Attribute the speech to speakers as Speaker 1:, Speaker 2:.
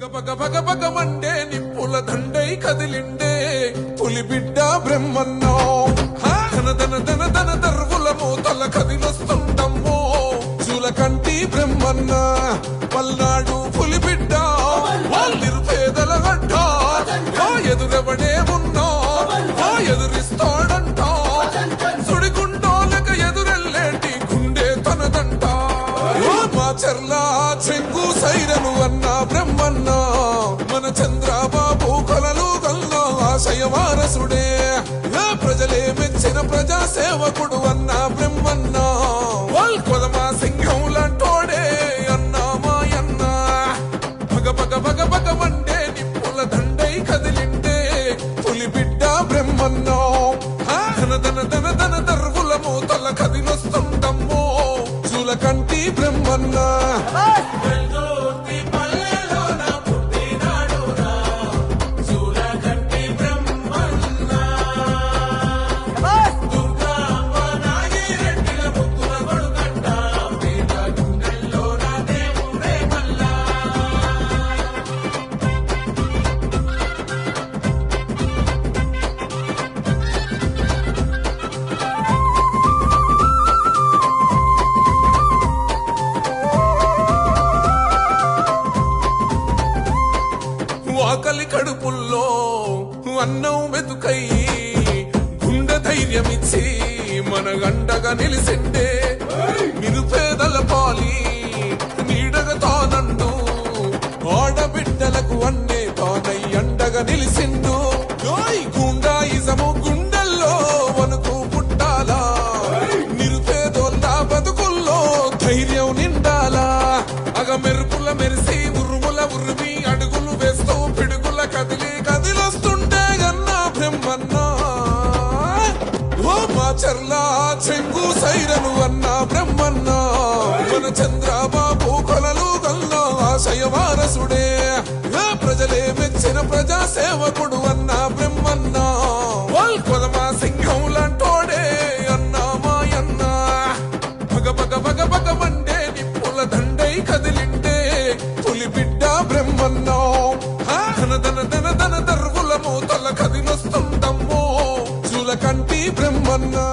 Speaker 1: గబగబగబగమండే పగ నిప్పుల దండై కదిలిండే పులి బిడ్డ బ్రహ్మన్నో. ధన ధన ధన ధన దర్వుల మూతల కదిలొస్తుండమ్మో చూలకంటి బ్రహ్మన్న పల్నాడు పులి బిడ్డ నిరుపేదల గడ్డ ఎదురెవడే ఉన్నా ఎదురిస్తాడంట. సుడిగుండోలక ఎదురెల్లేటి గుండె తనదంట. మా చర్లా చెంగు సైరను అన్న బ్రహ్మన్న మన చంద్రబాబు కలలు గల్లా ఆశయ వారసుడే. ప్రజలే మెచ్చిన ప్రజా సేవకుడు అన్న బ్రహ్మన్న వాల్ కొదమా సింహం లాంటోడే అన్న మాయన్న. పగ పగ పగ పగ మండే నిప్పుల దండై కదిలిండే పులి బిడ్డ బ్రహ్మన్నో. ధన ధన ధన ధన దర్వుల మూతల కదిలొస్తుండమ్మో చూలకంటి బ్రహ్మన్నా. 哎。అన్నం వెతుకై గుండె ధైర్యమిచ్చి మన గండగా నిలిసిండే నిరుపేదల పాలి నీడగా తానండు ఆడబిడ్డలకు అన్నే తానై అండగా నిలిసిండు ఓయ్ గుండాయిజము గుండెల్లో వణుకు పుట్టాలా? నిరుపేదోళ్ళ బతుకుల్లో ధైర్యం నిండాలా? అగ మెరుపుల మెరిసి ఉరుముల ఉరిమి అడుగులు సైరను అన్న బ్రహ్మన్న మన చంద్రబాబు కొలలు గల్ల ఆశయ ప్రజలే మెచ్చిన ప్రజా సేవకుడు అన్న బ్రహ్మన్న. కొలమా సింహం లాంటోడే అన్న మాయన్న. పగ పగ పగ పగ మండే నిప్పుల దండై కదిలింటే పులి బిడ్డ బ్రహ్మన్న. ధన ధన ధన ధన దర్వుల తల కదిలొస్తుందమ్మో చూల కంటి బ్రహ్మన్నా.